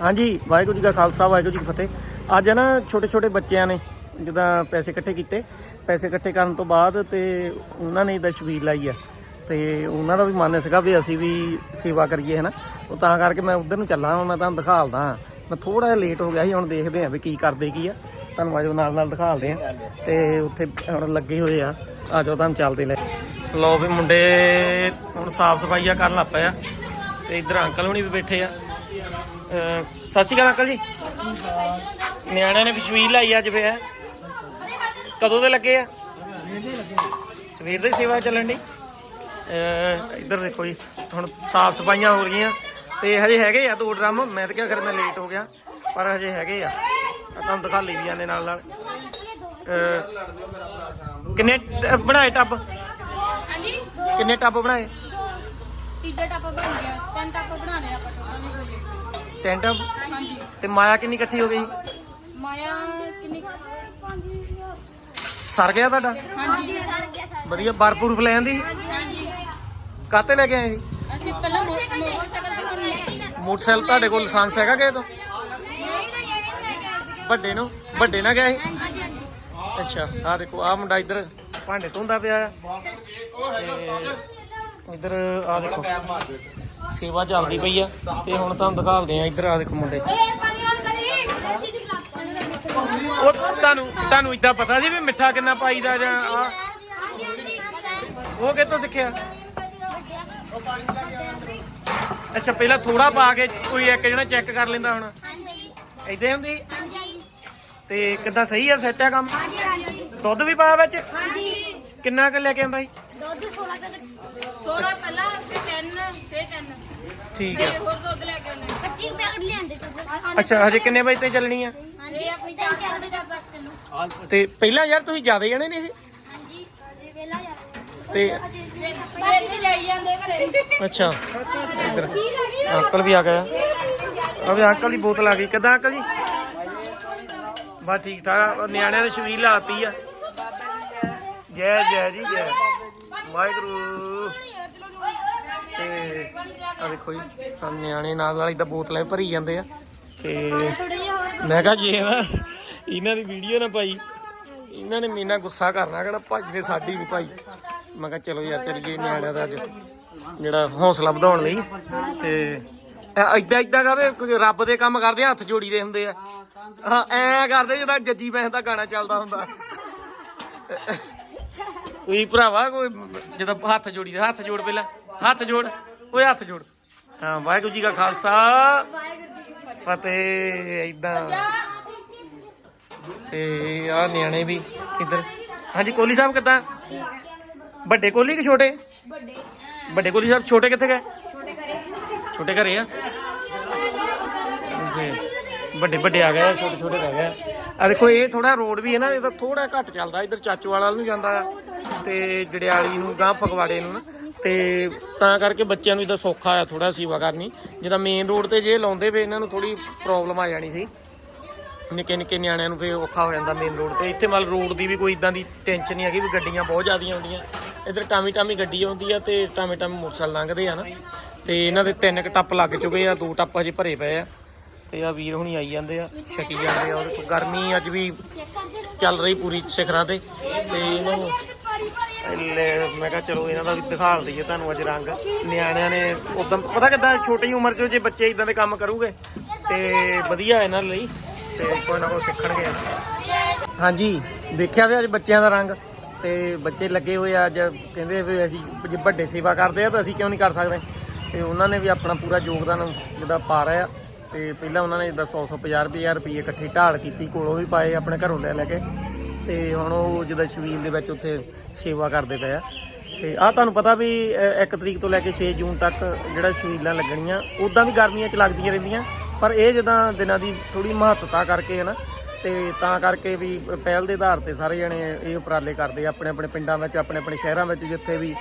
ਹਾਂਜੀ, ਵਾਹਿਗੁਰੂ ਜੀ ਕਾ ਖਾਲਸਾ, ਵਾਹਿਗੁਰੂ ਜੀ ਕੀ ਫਤਿਹ। ਅੱਜ ਨਾ ਛੋਟੇ ਛੋਟੇ ਬੱਚਿਆਂ ਨੇ ਜਿੱਦਾਂ ਪੈਸੇ ਇਕੱਠੇ ਕੀਤੇ। ਪੈਸੇ ਇਕੱਠੇ ਕਰਨ ਤੋਂ ਬਾਅਦ ਤੇ ਉਹਨਾਂ ਨੇ ਦਸਵੀਰ ਲਾਈ ਆ। ਤੇ ਉਹਨਾਂ ਦਾ ਵੀ ਮਨ ਸੀਗਾ ਵੀ ਅਸੀਂ ਵੀ ਸੇਵਾ ਕਰੀਏ, ਹਨਾ। ਉਹ ਤਾਂ ਕਰਕੇ ਮੈਂ ਉਧਰ ਨੂੰ ਚੱਲਾਂ, ਮੈਂ ਤੁਹਾਨੂੰ ਦਿਖਾਲਦਾ ਹਾਂ। ਮੈਂ ਥੋੜਾ ਜਿਹਾ ਲੇਟ ਹੋ ਗਿਆ ਸੀ, ਹੁਣ ਦੇਖਦੇ ਆਂ ਵੀ ਕੀ ਕਰਦੇ ਕੀ ਆ। ਤੁਹਾਨੂੰ ਆਜੋ ਨਾਲ ਨਾਲ ਦਿਖਾਲਦੇ ਆ ਤੇ ਉੱਥੇ ਹੁਣ ਲੱਗੇ ਹੋਏ ਆ। ਆਜੋ, ਤੁਹਾਨੂੰ ਚੱਲਦੇ ਲੈ। ਲੋ ਵੀ ਮੁੰਡੇ ਹੁਣ ਸਾਫ਼ ਸਫਾਈਆ ਕਰਨ ਲੱਗ ਪਏ ਆ। ਤੇ ਇਧਰ ਅੰਕਲ ਹੁਣੀ ਵੀ ਬੈਠੇ ਆ। ਸਤਿ ਸ਼੍ਰੀ ਅਕਾਲ ਅੰਕਲ ਜੀ। ਨਿਆਣਿਆਂ ਨੇ ਵਿਸ਼ਵੀਲ ਲਾਈ ਅੱਜ ਫੇ ਕਦੋਂ ਦੇ ਲੱਗੇ ਆ? ਸਵੇਰ ਦੀ ਸੇਵਾ ਚੱਲਣ ਦੀ ਇੱਧਰ ਦੇਖੋ ਜੀ ਹੁਣ ਸਾਫ਼ ਸਫਾਈਆਂ ਹੋ ਰਹੀਆਂ। ਤੇ ਹਜੇ ਹੈਗੇ ਆ ਦੋ ਡਰਮ ਮੈਂ ਤਾਂ ਕਿਹਾ ਮੈਂ ਲੇਟ ਹੋ ਗਿਆ ਪਰ ਹਜੇ ਹੈਗੇ ਆ। ਤੁਹਾਨੂੰ ਦਿਖਾ ਲਈ ਵੀ ਜਾਂਦੇ ਨਾਲ ਨਾਲ ਕਿੰਨੇ ਬਣਾਏ ਟੱਬ? ਹਾਂਜੀ? ਕਿੰਨੇ ਟੱਬ ਬਣਾਏ? ਤੀਜਾ ਟਾਪਾ ਬਣ ਗਿਆ ਤਿੰਨ ਟਾਪਾ ਬਣਾ ਲਿਆ ਆਪਾਂ ਟੋਟਲ ਟੱਬ ਹਾਂਜੀ। ਤੇ ਮਾਇਆ ਕਿੰਨੀ ਇਕੱਠੀ ਹੋ ਗਈ? ਮਾਇਆ ਕਿੰਨੀ ਸਰ ਗਿਆ ਤੁਹਾਡਾ? ਹਾਂਜੀ। ਵਧੀਆ ਬਰਪੂਰ ਲੈ ਆਂਦੀ ਹਾਂਜੀ। ਕਾਤੇ ਲੈ ਕੇ ਆਏ ਸੀ? ਅਸੀਂ ਪਹਿਲਾਂ ਮੋਟਰਸਾਈਕਲ ਤੇ ਹੁਣ ਮੋਟਰਸਾਈਕਲ ਤੁਹਾਡੇ ਕੋਲ ਲਾਇਸੈਂਸ ਹੈਗਾ ਕਿਸੇ ਤੋਂ? ਵੱਡੇ ਨੂੰ? ਵੱਡੇ ਨਾਲ ਗਿਆ ਸੀ? ਅੱਛਾ ਆ ਦੇਖੋ ਆ ਮੁੰਡਾ ਇੱਧਰ ਭਾਂਡੇ ਧੋਂਦਾ ਪਿਆ ਆ। ਤੇ ਇੱਧਰ ਆ ਦੇਖੋ। ਸੇਵਾ ਚੱਲਦੀ ਪਈ ਆ। ਤੇ ਹੁਣ ਤੁਹਾਨੂੰ ਦਿਖਾਉਂਦੇ ਆ ਇੱਧਰ ਆ ਦੇਖੋ ਮੁੰਡੇ। ਉਹ ਤੁਹਾਨੂੰ ਤੁਹਾਨੂੰ ਇਦਾਂ ਪਤਾ ਸੀ ਵੀ ਮਿੱਠਾ ਕਿੰਨਾ ਪਾਈਦਾ ਜਾਂ ਆ ਉਹ ਕਿੱਥੋਂ ਸਿੱਖਿਆ? ਅੱਛਾ ਪਹਿਲਾਂ ਥੋੜਾ ਪਾ ਕੇ ਕੋਈ ਇੱਕ ਜਣਾ ਚੈੱਕ ਕਰ ਲੈਂਦਾ ਹੁਣ। ਏਦਾਂ ਹੀ ਹੁੰਦੀ? ਤੇ ਕਿੱਦਾਂ ਸਹੀ ਆ ਸੈੱਟ ਆ ਕੰਮ? ਦੁੱਧ ਵੀ ਪਾਇਆ ਵਿੱਚ? ਕਿੰਨਾ ਕੁ ਲੈ ਕੇ ਆਂਦਾ ਸੀ? 16 ਪਹਿਲਾਂ ਫਿਰ 10 ਫਿਰ 10 ਠੀਕ ਤੇ ਆ। ਹੋਰ ਦੁੱਧ ਲੈ ਕੇ ਆਉਂਦੇ ਅੱਛਾ ਹਜੇ ਕਿੰਨੇ ਵਜੇ ਤੇ ਚੱਲਣੀ ਆ? ਇਹ ਆਪਣੀ ਚਾਰ ਚਾਰ ਵਜੇ ਤੱਕ। ਚੱਲੂ। ਤੇ ਪਹਿਲਾਂ ਯਾਰ ਤੁਸੀਂ ਜ਼ਿਆਦਾ ਜਣੇ ਨਹੀਂ ਸੀ? ਤੇ ਤੇ ਜਾਈ ਜਾਂਦੇ ਘਰੇ। ਅੱਛਾ। ਇੱਧਰ। ਅੰਕਲ ਵੀ ਆ ਗਿਆ। ਆ ਵੀ ਅੰਕਲ ਦੀ ਬੋਤਲ ਆ ਗਈ। ਕਿੱਦਾਂ ਅੰਕਲ ਜੀ? ਬਸ ਠੀਕ ਠਾਕ। ਨਿਆਣਿਆਂ ਨੇ ਸ਼ਵੀਲ ਲਾਤੀ ਆ। ਜੈ ਜੈ ਜੀ ਜੈ ਵਾਹਿਗੁਰੂ। ਤੇ ਆ ਦੇਖੋ ਜੀ ਆਹ ਨਿਆਣੇ ਨਾਲ ਨਾਲ ਇਦਾਂ ਬੋਤਲਾਂ ਭਰੀ ਜਾਂਦੇ ਆ। ਤੇ ਮੈਂ ਕਿਹਾ ਜੇ ਨਾ ਇਹਨਾਂ ਦੀ ਵੀਡੀਓ ਨਾ ਪਾਈ ਇਹਨਾਂ ਨੇ ਮੇਨਾ ਗੁੱਸਾ ਕਰਨਾ ਕਿਹੜਾ ਭੱਜ ਨੇ ਸਾਡੀ ਨਹੀਂ ਭਾਈ ਮੈਂ ਕਿਹਾ ਚਲੋ ਯਾਰ ਚੱਲੀਏ ਨਿਆਣਿਆਂ ਦਾ ਅੱਜ ਜਿਹੜਾ ਹੌਸਲਾ ਵਧਾਉਣ ਲਈ। ਤੇ ਐਦਾਂ ਐਦਾਂ ਕਰਦੇ ਰੱਬ ਦੇ ਕੰਮ ਕਰਦੇ ਆ, ਹੱਥ ਜੋੜੀਦੇ ਹੁੰਦੇ ਆ। ਹਾਂ ਐ ਕਰਦੇ ਜਿੱਦਾਂ ਜੱਜੀ ਬੈਂਸ ਦਾ ਗਾਣਾ ਚੱਲਦਾ ਹੁੰਦਾ। ਕੋਈ ਭਰਾਵਾ ਕੋਈ ਜਦੋਂ ਹੱਥ ਜੋੜੀਦੇ ਹੱਥ ਜੋੜ ਪਹਿਲਾਂ। ਹੱਥ ਜੋੜ। ਓਏ ਹੱਥ ਜੋੜ। ਹਾਂ, ਵਾਹਿਗੁਰੂ ਜੀ ਕਾ ਖਾਲਸਾ। ਫਤਿਹ ਇਦਾਂ ਤੇ ਆ ਨਿਆਣੇ ਵੀ ਇੱਧਰ। ਹਾਂਜੀ ਕੋਲੀ ਸਾਹਿਬ ਕਿੱਦਾਂ? ਵੱਡੇ ਕੋਲੀ ਕਿ ਛੋਟੇ? ਵੱਡੇ ਵੱਡੇ ਕੋਲੀ ਸਾਹਿਬ ਛੋਟੇ ਕਿੱਥੇ ਗਏ? ਛੋਟੇ ਘਰੇ ਆ। ਵੱਡੇ ਵੱਡੇ ਆ ਗਏ, ਛੋਟੇ ਛੋਟੇ ਰਹਿ ਗਏ। ਆ ਦੇਖੋ, ਇਹ ਥੋੜਾ ਰੋਡ ਵੀ ਹੈ ਨਾ, ਇਹਦਾ ਥੋੜਾ ਘੱਟ ਚੱਲਦਾ। ਇੱਧਰ ਚਾਚੂ ਵਾਲਾ ਨੂੰ ਜਾਂਦਾ ਆ। ਤੇ ਜੜਿਆਲੀ ਨੂੰ ਗਾਂ ਫਗਵਾੜੇ ਨੂੰ ਨਾ। ਤੇ ਤਾਂ ਕਰਕੇ ਬੱਚਿਆਂ ਨੂੰ ਇਹਦਾ ਸੌਖਾ ਆ ਥੋੜਾ ਸੇਵਾ ਕਰਨੀ। ਜਿੱਦਾਂ ਮੇਨ ਰੋਡ ਤੇ ਜੇ ਲਾਉਂਦੇ ਵੇ ਇਹਨਾਂ ਨੂੰ ਥੋੜੀ ਪ੍ਰੋਬਲਮ ਆ ਜਾਣੀ ਸੀ। ਨਿੱਕੇ ਨਿੱਕੇ ਨਿਆਣਿਆਂ ਨੂੰ ਫੇ ਔਖਾ ਹੋ ਜਾਂਦਾ ਮੇਨ ਰੋਡ ਤੇ। ਇੱਥੇ ਮਤਲਬ ਰੋਡ ਦੀ ਵੀ ਕੋਈ ਇਦਾਂ ਦੀ ਟੈਨਸ਼ਨ ਨਹੀਂ ਹੈਗੀ ਵੀ ਗੱਡੀਆਂ ਬਹੁਤ ਜ਼ਿਆਦੀਆਂ ਆਉਂਦੀਆਂ। ਇੱਧਰ ਟਾਮੀ ਟਾਮੀ ਗੱਡੀ ਆਉਂਦੀ ਆ ਤੇ ਟਾਮੀ ਟਾਮੀ ਮੋਟਰਸਾਈਕਲ ਲੰਘਦੇ ਆ ਨਾ। ਤੇ ਇਹਨਾਂ ਦੇ ਤਿੰਨ ਕ ਟੱਪ ਲੱਗ ਚੁੱਕੇ ਆ, ਦੋ ਟੱਪ ਹਜੇ ਭਰੇ ਪਏ ਆ। ਤੇ ਆ ਵੀਰ ਹੁਣੀ ਆਈ ਜਾਂਦੇ ਆ, ਛਕੀ ਜਾਂਦੇ ਆ। ਔਰ ਗਰਮੀ ਅੱਜ ਵੀ ਚੱਲ ਰਹੀ ਪੂਰੀ ਸਿਖਰਾਂ ਤੇ। ਤੇ ਇਹਨਾਂ ਨੂੰ ਲੈ, ਮੈਂ ਕਿਹਾ ਚਲੋ ਇਹਨਾਂ ਦਾ ਵੀ ਦਿਖਾ ਲਈਏ ਤੁਹਾਨੂੰ ਅੱਜ ਰੰਗ। ਨਿਆਣਿਆਂ ਨੇ ਉਦੋਂ ਪਤਾ ਕਿੱਦਾਂ ਛੋਟੀ ਉਮਰ 'ਚ ਜੇ ਬੱਚੇ ਇਦਾਂ ਦੇ ਕੰਮ ਕਰੂਗੇ ਤੇ ਵਧੀਆ ਇਹਨਾਂ ਲਈ ਤੇ ਕੋਈ ਨਾ ਕੋਈ ਸਿੱਖਣਗੇ ਹਾਂਜੀ ਦੇਖਿਆ ਵੀ ਅੱਜ ਬੱਚਿਆਂ ਦਾ ਰੰਗ ਤੇ ਬੱਚੇ ਲੱਗੇ ਹੋਏ ਆ ਅੱਜ ਕਹਿੰਦੇ ਵੀ ਅਸੀਂ ਜੇ ਵੱਡੇ ਸੇਵਾ ਕਰਦੇ ਆ ਤਾਂ ਅਸੀਂ ਕਿਉਂ ਨਹੀਂ ਕਰ ਸਕਦੇ? ਤੇ ਉਹਨਾਂ ਨੇ ਵੀ ਆਪਣਾ ਪੂਰਾ ਯੋਗਦਾਨ ਜਿਹੜਾ ਪਾ ਰਹੇ ਆ ਤੇ ਪਹਿਲਾਂ ਉਹਨਾਂ ਨੇ ਜਿੱਦਾਂ 100 150 ਰੁਪਏ ਰੁਪਏ ਇਕੱਠੀ ਢਾਲ ਕੀਤੀ ਕੋਲੋਂ ਵੀ ਪਾਏ ਆਪਣੇ ਘਰੋਂ ਲੈ ਲੈ ਕੇ। ਤੇ ਹੁਣ ਉਹ ਜਿੱਦਾਂ ਸ਼ਵੀਲ ਦੇ ਵਿੱਚ ਉੱਥੇ ਸੇਵਾ ਕਰਦੇ ਪਏ ਆ। ਤੇ ਆ ਤੁਹਾਨੂੰ ਪਤਾ ਵੀ 1 ਤਰੀਕ ਤੋਂ ਲੈ ਕੇ 6 ਜੂਨ ਤੱਕ ਜਿਹੜਾ ਸ਼ਵੀਲਾਂ ਲੱਗਣੀਆਂ ਉਦਾਂ ਵੀ ਗਰਮੀਆਂ 'ਚ ਲੱਗਦੀਆਂ ਰਹਿੰਦੀਆਂ, ਪਰ ਇਹ ਜਿੱਦਾਂ ਦਿਨਾਂ ਦੀ ਥੋੜੀ ਮਹੱਤਤਾ ਕਰਕੇ ਹੈ ਨਾ ਤੇ ਤਾਂ ਕਰਕੇ ਵੀ ਪਹਿਲ ਦੇ ਆਧਾਰ ਤੇ ਸਾਰੇ ਜਣੇ ਇਹ ਉਪਰਾਲੇ ਕਰਦੇ ਆਪਣੇ ਆਪਣੇ ਪਿੰਡਾਂ ਵਿੱਚ, ਆਪਣੇ ਆਪਣੇ ਸ਼ਹਿਰਾਂ ਵਿੱਚ, ਜਿੱਥੇ ਵੀ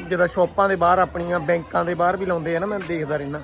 ਜਿੱਦਾਂ ਸ਼ਾਪਾਂ ਦੇ ਬਾਹਰ ਆਪਣੀਆਂ, ਬੈਂਕਾਂ ਦੇ ਬਾਹਰ ਵੀ ਲਾਉਂਦੇ ਆ ਨਾ, ਮੈਂ ਦੇਖਦਾ ਰਹਿਣਾ